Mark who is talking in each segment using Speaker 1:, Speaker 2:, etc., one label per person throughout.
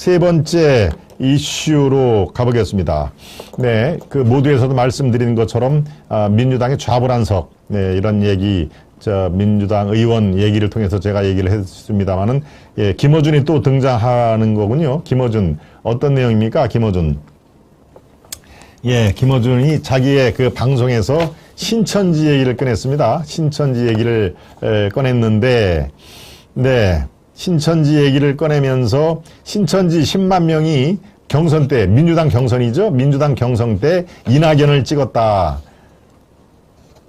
Speaker 1: 세 번째 이슈로 가보겠습니다. 네, 그 모두에서도 말씀드린 것처럼 아, 민주당의 좌불안석 네, 이런 얘기 저 민주당 의원 얘기를 통해서 제가 얘기를 했습니다만은 예, 김어준이 또 등장하는 거군요. 김어준 어떤 내용입니까? 김어준. 예, 김어준이 자기의 그 방송에서 신천지 얘기를 꺼냈습니다. 신천지 얘기를 에, 꺼냈는데, 네, 신천지 얘기를 꺼내면서 신천지 10만 명이 경선 때, 민주당 경선이죠? 민주당 경선 때 이낙연을 찍었다.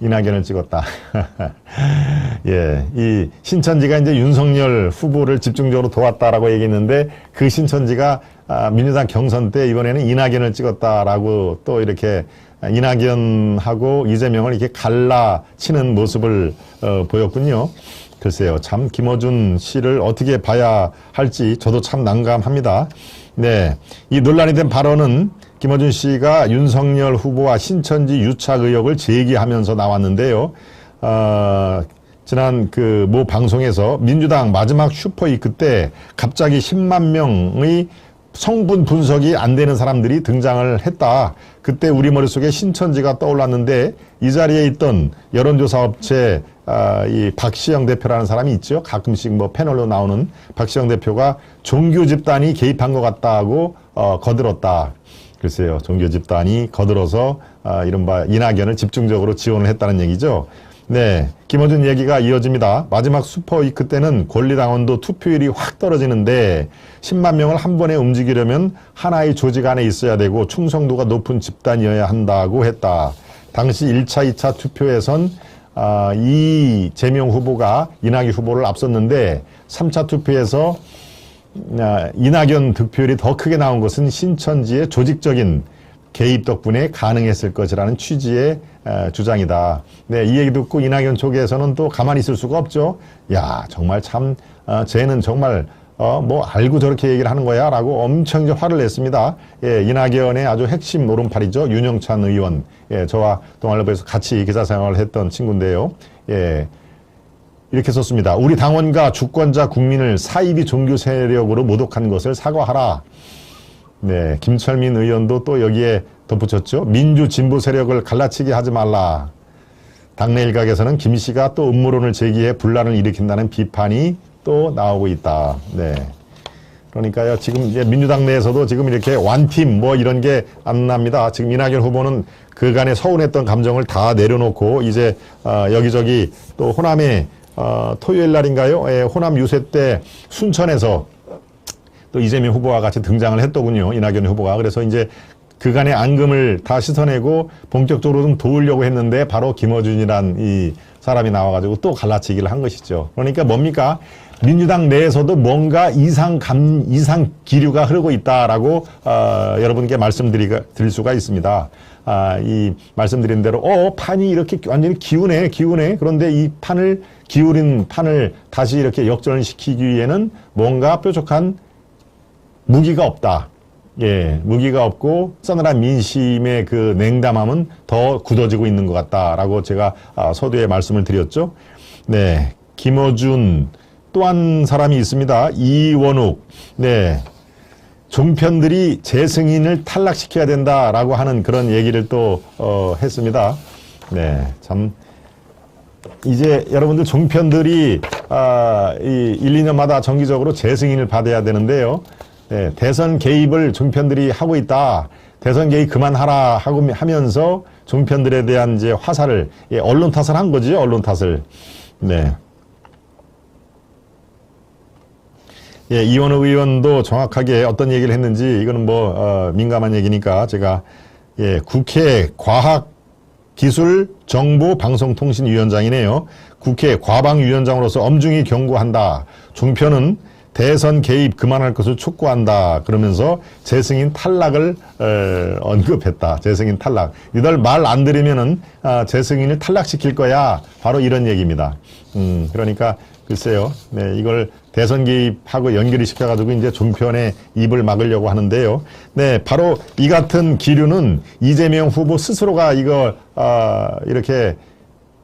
Speaker 1: 이낙연을 찍었다. 예, 이 신천지가 이제 윤석열 후보를 집중적으로 도왔다라고 얘기했는데 그 신천지가 아, 민주당 경선 때 이번에는 이낙연을 찍었다라고 또 이렇게 이낙연하고 이재명을 이렇게 갈라치는 모습을 어, 보였군요. 글쎄요, 참 김어준 씨를 어떻게 봐야 할지 저도 참 난감합니다. 네, 이 논란이 된 발언은 김어준 씨가 윤석열 후보와 신천지 유착 의혹을 제기하면서 나왔는데요. 어, 지난 그 모 방송에서 민주당 마지막 슈퍼위크 때 갑자기 10만 명의 성분 분석이 안 되는 사람들이 등장을 했다. 그때 우리 머릿속에 신천지가 떠올랐는데 이 자리에 있던 여론조사 업체 아, 이 박시영 대표라는 사람이 있죠. 가끔씩 뭐 패널로 나오는 박시영 대표가 종교 집단이 개입한 것 같다고 어, 거들었다. 글쎄요, 종교 집단이 거들어서 아, 이른바 이낙연을 집중적으로 지원을 했다는 얘기죠. 네, 김어준 얘기가 이어집니다. 마지막 슈퍼위크 때는 권리당원도 투표율이 확 떨어지는데 10만 명을 한 번에 움직이려면 하나의 조직 안에 있어야 되고 충성도가 높은 집단이어야 한다고 했다. 당시 1차, 2차 투표에선 아, 이 재명 후보가 이낙연 후보를 앞섰는데 3차 투표에서 아, 이낙연 득표율이 더 크게 나온 것은 신천지의 조직적인 개입 덕분에 가능했을 것이라는 취지의 주장이다. 네, 이 얘기 듣고 이낙연 쪽에서는 또 가만히 있을 수가 없죠. 야, 정말 참, 어, 쟤는 정말, 어, 뭐, 알고 저렇게 얘기를 하는 거야? 라고 엄청 화를 냈습니다. 예, 이낙연의 아주 핵심 노름팔이죠. 윤영찬 의원. 예, 저와 동아일보에서 같이 기자 생활을 했던 친구인데요. 예, 이렇게 썼습니다. 우리 당원과 주권자 국민을 사이비 종교 세력으로 모독한 것을 사과하라. 네, 김철민 의원도 또 여기에 덧붙였죠. 민주 진보 세력을 갈라치게 하지 말라. 당내 일각에서는 김 씨가 또 음모론을 제기해 분란을 일으킨다는 비판이 또 나오고 있다. 네. 그러니까요, 지금 이제 민주당 내에서도 지금 이렇게 완팀 뭐 이런 게 안 납니다. 지금 이낙연 후보는 그간에 서운했던 감정을 다 내려놓고 이제 어, 여기저기 또 호남에 어, 토요일 날인가요? 예, 호남 유세 때 순천에서 또 이재명 후보와 같이 등장을 했더군요. 이낙연 후보가. 그래서 이제 그간의 앙금을 다 씻어내고 본격적으로 좀 도우려고 했는데 바로 김어준이란 이 사람이 나와가지고 또 갈라치기를 한 것이죠. 그러니까 뭡니까? 민주당 내에서도 뭔가 이상 감, 이상 기류가 흐르고 있다라고, 어, 여러분께 말씀드릴 수가 있습니다. 아, 이 말씀드린 대로, 어, 판이 이렇게 완전히 기우네, 기우네. 그런데 이 판을, 기울인 판을 다시 이렇게 역전시키기 위해는 뭔가 뾰족한 무기가 없다. 예, 무기가 없고 서늘한 민심의 그 냉담함은 더 굳어지고 있는 것 같다라고 제가 아, 서두에 말씀을 드렸죠. 네, 김어준 또한 사람이 있습니다. 이원욱. 네, 종편들이 재승인을 탈락시켜야 된다라고 하는 그런 얘기를 또 어, 했습니다. 네, 참 이제 여러분들 종편들이 아, 이 1, 2년마다 정기적으로 재승인을 받아야 되는데요. 네, 대선 개입을 종편들이 하고 있다. 대선 개입 그만하라 하고 하면서 종편들에 대한 이제 화살을 예, 언론 탓을 한 거죠. 언론 탓을. 네. 예, 이원호 의원도 정확하게 어떤 얘기를 했는지 이거는 뭐 어, 민감한 얘기니까 제가 예, 국회 과학 기술 정보 방송통신위원장이네요. 국회 과방위원장으로서 엄중히 경고한다. 종편은 대선 개입 그만할 것을 촉구한다. 그러면서 재승인 탈락을 에, 언급했다. 재승인 탈락. 이들 말 안 들으면은 아, 재승인을 탈락시킬 거야. 바로 이런 얘기입니다. 음, 그러니까 글쎄요. 네, 이걸 대선 개입하고 연결이 시켜가지고 이제 종편의 입을 막으려고 하는데요. 네, 바로 이 같은 기류는 이재명 후보 스스로가 이거 아, 이렇게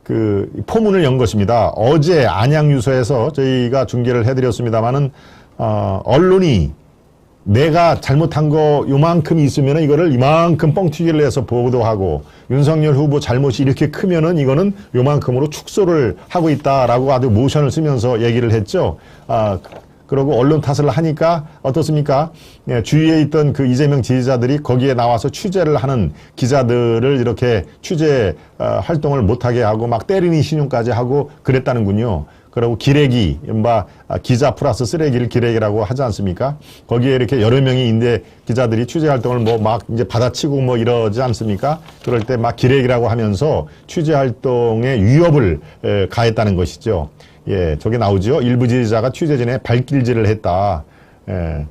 Speaker 1: 그 포문을 연 것입니다. 어제 안양 유서에서 저희가 중계를 해드렸습니다만은 어, 언론이 내가 잘못한 거 요만큼 있으면은 이거를 이만큼 뻥튀기를 해서 보도하고 윤석열 후보 잘못이 이렇게 크면은 이거는 요만큼으로 축소를 하고 있다라고 아주 모션을 쓰면서 얘기를 했죠. 아, 그러고 언론 탓을 하니까 어떻습니까? 예, 주위에 있던 그 이재명 지지자들이 거기에 나와서 취재를 하는 기자들을 이렇게 취재 어, 활동을 못하게 하고 막 때리는 신용까지 하고 그랬다는군요. 그리고 기레기, 뭐 기자 플러스 쓰레기를 기레기라고 하지 않습니까? 거기에 이렇게 여러 명이 인데 기자들이 취재 활동을 뭐 막 이제 받아치고 뭐 이러지 않습니까? 그럴 때 막 기레기라고 하면서 취재 활동에 위협을 에, 가했다는 것이죠. 예, 저게 나오죠. 일부 지지자가 취재 전에 발길질을 했다. 예.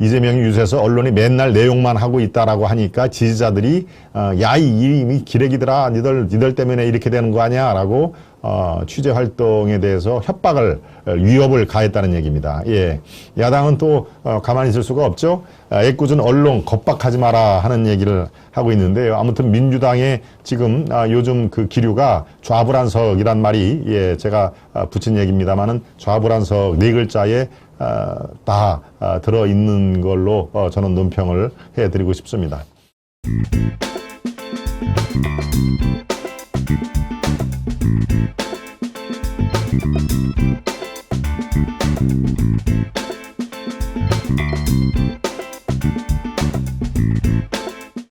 Speaker 1: 이재명이 유세서 언론이 맨날 내용만 하고 있다라고 하니까 지지자들이 어, 야이 이미 기레기들아 니들 니들 때문에 이렇게 되는 거 아니야라고 어, 취재 활동에 대해서 협박을 어, 위협을 가했다는 얘기입니다. 예, 야당은 또 어, 가만히 있을 수가 없죠. 아, 애꿎은 언론 겁박하지 마라 하는 얘기를 하고 있는데요. 아무튼 민주당의 지금 아, 요즘 그 기류가 좌불안석이란 말이 예 제가 아, 붙인 얘기입니다만은 좌불안석 네 글자에 아, 다 아, 들어 있는 걸로 어, 저는 논평을 해드리고 싶습니다.